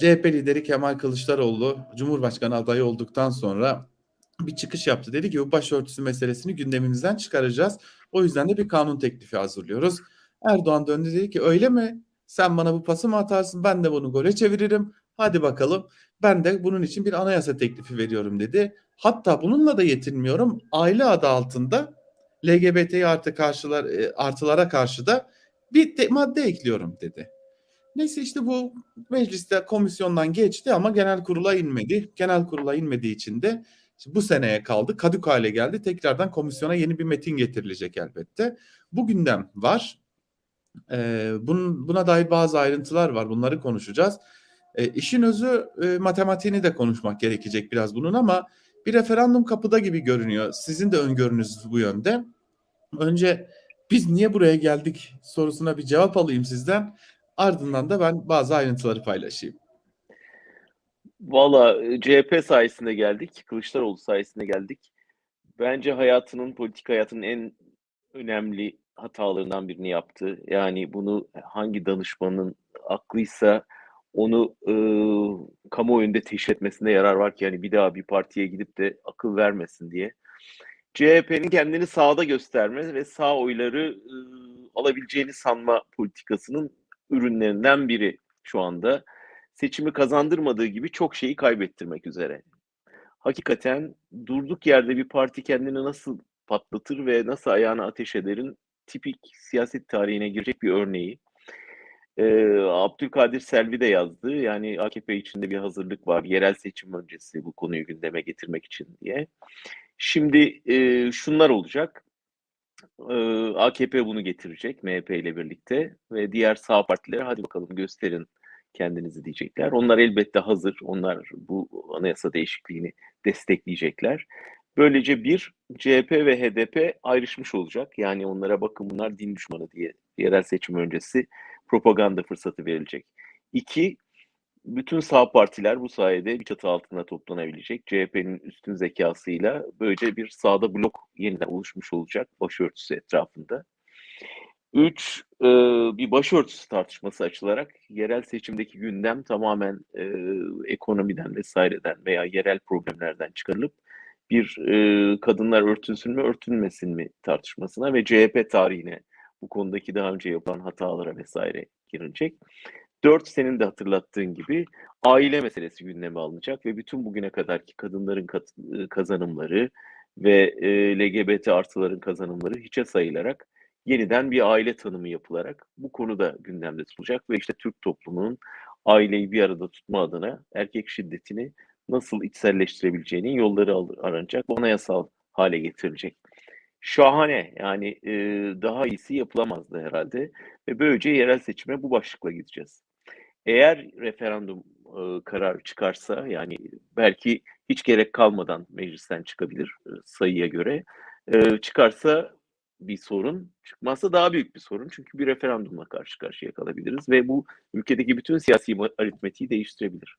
CHP lideri Kemal Kılıçdaroğlu Cumhurbaşkanı adayı olduktan sonra bir çıkış yaptı. Dedi ki bu başörtüsü meselesini gündemimizden çıkaracağız. O yüzden de bir kanun teklifi hazırlıyoruz. Erdoğan döndü dedi ki öyle mi? Sen bana bu pası mı atarsın? Ben de bunu gole çeviririm. Hadi bakalım. Ben de bunun için bir anayasa teklifi veriyorum dedi. Hatta bununla da yetinmiyorum. Aile adı altında LGBT artı karşılar e, artılara karşı da bir de, madde ekliyorum dedi. Neyse işte bu mecliste komisyondan geçti ama genel kurula inmedi. Genel kurula inmediği için de işte bu seneye kaldı. Kadük hale geldi. Tekrardan komisyona yeni bir metin getirilecek elbette. Bu gündem var. Ee, bunun, buna dair bazı ayrıntılar var. Bunları konuşacağız. E, işin özü e, matematiğini de konuşmak gerekecek biraz bunun ama bir referandum kapıda gibi görünüyor. Sizin de öngörünüz bu yönde. Önce biz niye buraya geldik sorusuna bir cevap alayım sizden. Ardından da ben bazı ayrıntıları paylaşayım. Valla CHP sayesinde geldik, Kılıçdaroğlu sayesinde geldik. Bence hayatının, politik hayatının en önemli hatalarından birini yaptı. Yani bunu hangi danışmanın aklıysa onu e, kamuoyunda teşhir etmesinde yarar var ki yani bir daha bir partiye gidip de akıl vermesin diye. CHP'nin kendini sağda gösterme ve sağ oyları e, alabileceğini sanma politikasının ürünlerinden biri şu anda. Seçimi kazandırmadığı gibi çok şeyi kaybettirmek üzere. Hakikaten durduk yerde bir parti kendini nasıl patlatır ve nasıl ayağına ateş ederin tipik siyaset tarihine girecek bir örneği. Ee, Abdülkadir Selvi de yazdı. Yani AKP içinde bir hazırlık var. Yerel seçim öncesi bu konuyu gündeme getirmek için diye. Şimdi e, şunlar olacak. E, AKP bunu getirecek MHP ile birlikte ve diğer sağ partiler hadi bakalım gösterin kendinizi diyecekler. Onlar elbette hazır. Onlar bu anayasa değişikliğini destekleyecekler. Böylece bir CHP ve HDP ayrışmış olacak. Yani onlara bakın bunlar din düşmanı diye yerel seçim öncesi propaganda fırsatı verilecek. İki, bütün sağ partiler bu sayede bir çatı altında toplanabilecek. CHP'nin üstün zekasıyla böylece bir sağda blok yeniden oluşmuş olacak başörtüsü etrafında. Üç, e, bir başörtüsü tartışması açılarak yerel seçimdeki gündem tamamen e, ekonomiden vesaireden veya yerel problemlerden çıkarılıp bir e, kadınlar örtünsün mü örtünmesin mi tartışmasına ve CHP tarihine bu konudaki daha önce yapılan hatalara vesaire girilecek. Dört senin de hatırlattığın gibi aile meselesi gündeme alınacak ve bütün bugüne kadarki kadınların kazanımları ve e, LGBT artıların kazanımları hiçe sayılarak yeniden bir aile tanımı yapılarak bu konuda gündemde tutulacak ve işte Türk toplumunun aileyi bir arada tutma adına erkek şiddetini nasıl içselleştirebileceğinin yolları aranacak, anayasal hale getirilecek. Şahane yani e, daha iyisi yapılamazdı herhalde ve böylece yerel seçime bu başlıkla gideceğiz. Eğer referandum e, kararı çıkarsa yani belki hiç gerek kalmadan meclisten çıkabilir sayıya göre e, çıkarsa bir sorun, çıkmazsa daha büyük bir sorun. Çünkü bir referandumla karşı karşıya kalabiliriz ve bu ülkedeki bütün siyasi aritmetiği değiştirebilir.